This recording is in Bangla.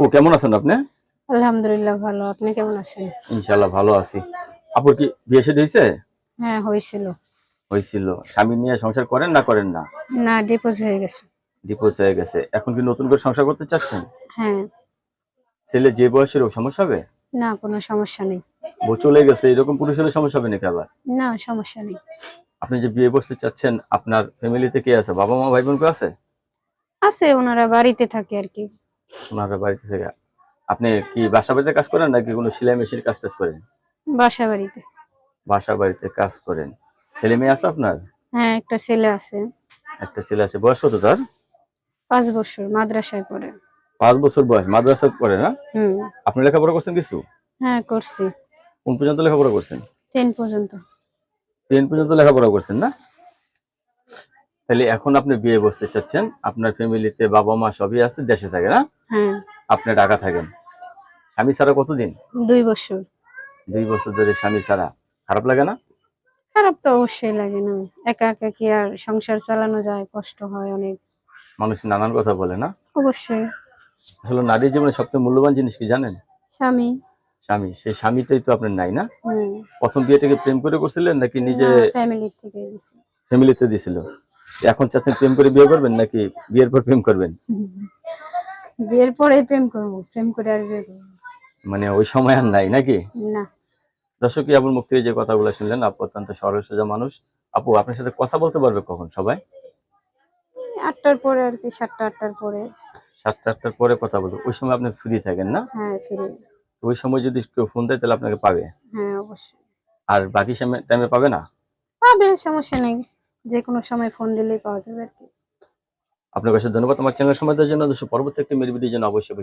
আপু কেমন আছেন আপনি? আলহামদুলিল্লাহ ভালো। আপনি কেমন আছেন? ইনশাল্লাহ ভালো আছি। আপুর কি বিয়ে শাদী হয়েছে? হ্যাঁ হয়েছিল। হয়েছিল। স্বামী নিয়ে সংসার করেন না করেন না? না ডিপোজ হয়ে গেছে। ডিপোজ হয়ে গেছে। এখন কি নতুন করে সংসার করতে চাচ্ছেন? হ্যাঁ। ছেলে যে বয়সের ও সমস্যা হবে? না কোনো সমস্যা নেই। বউ চলে গেছে এরকম পুরুষ হলে সমস্যা হবে নাকি আবার? না সমস্যা নেই। আপনি যে বিয়ে বসতে চাচ্ছেন আপনার ফ্যামিলিতে কে আছে? বাবা মা ভাই বোন কেউ আছে? আছে ওনারা বাড়িতে থাকে আর কি। ওনারা বাড়িতে থেকে। আপনি কি বাসা বাড়িতে কাজ করেন নাকি কোনো সেলাই মেশিনের কাজ টাজ করেন? বাসা বাড়িতে। বাসা বাড়িতে কাজ করেন। ছেলে মেয়ে আছে আপনার? হ্যাঁ একটা ছেলে আছে। একটা ছেলে আছে। বয়স কত তার? পাঁচ বছর মাদ্রাসায় পড়ে। পাঁচ বছর বয়স মাদ্রাসা পড়ে না? হুম। আপনি লেখাপড়া করছেন কিছু? হ্যাঁ করছি। কোন পর্যন্ত লেখাপড়া করছেন? টেন পর্যন্ত। টেন পর্যন্ত লেখাপড়া করছেন না? তাহলে এখন আপনি বিয়ে বসতে চাচ্ছেন আপনার ফ্যামিলিতে বাবা মা সবই আছে দেশে থাকে না? হ্যাঁ। আপনি ঢাকা থাকেন। স্বামী ছাড়া কতদিন? দুই বছর। দুই বছর ধরে স্বামী ছাড়া। খারাপ লাগে না? খারাপ তো অবশ্যই লাগে না। একা একা কি আর সংসার চালানো যায়? কষ্ট হয় অনেক। মানুষ নানান কথা বলে না? অবশ্যই। আসলে নারীর জীবনে সবচেয়ে মূল্যবান জিনিস কি জানেন? স্বামী। স্বামী। সেই স্বামীটাই তো আপনার নাই না? হুম। প্রথম বিয়েটাকে প্রেম করে করছিলেন নাকি নিজে ফ্যামিলির থেকে ফ্যামিলিতে দিছিল? এখন চাচ্ছেন প্রেম করে বিয়ে করবেন নাকি বিয়ের পর প্রেম করবেন? বিয়ের পরে প্রেম করব প্রেম করে আর বিয়ে করব মানে ওই সময় আর নাই নাকি? না। দর্শক আবুল মুক্তি যে কথাগুলো শুনলেন আপু অত্যন্ত সরল সোজা মানুষ। আপু আপনার সাথে কথা বলতে পারবে কখন সবাই? আটটার পরে আর কি সাতটা আটটার পরে। সাতটা আটটার পরে কথা বলব। ওই সময় আপনি ফ্রি থাকেন না? হ্যাঁ ফিরে ওই সময় যদি কেউ ফোন দেয় তাহলে আপনাকে পাবে? হ্যাঁ অবশ্যই। আর বাকি সময় টাইমে পাবে না? পাবে সমস্যা নেই। যে কোনো সময় ফোন দিলেই পাওয়া যাবে আর কি। আপনার কাছে ধন্যবাদ। আমার চ্যানেল সময় দেওয়ার জন্য দর্শক পরবর্তী একটি মেরিবিটির জন্য অবশ্যই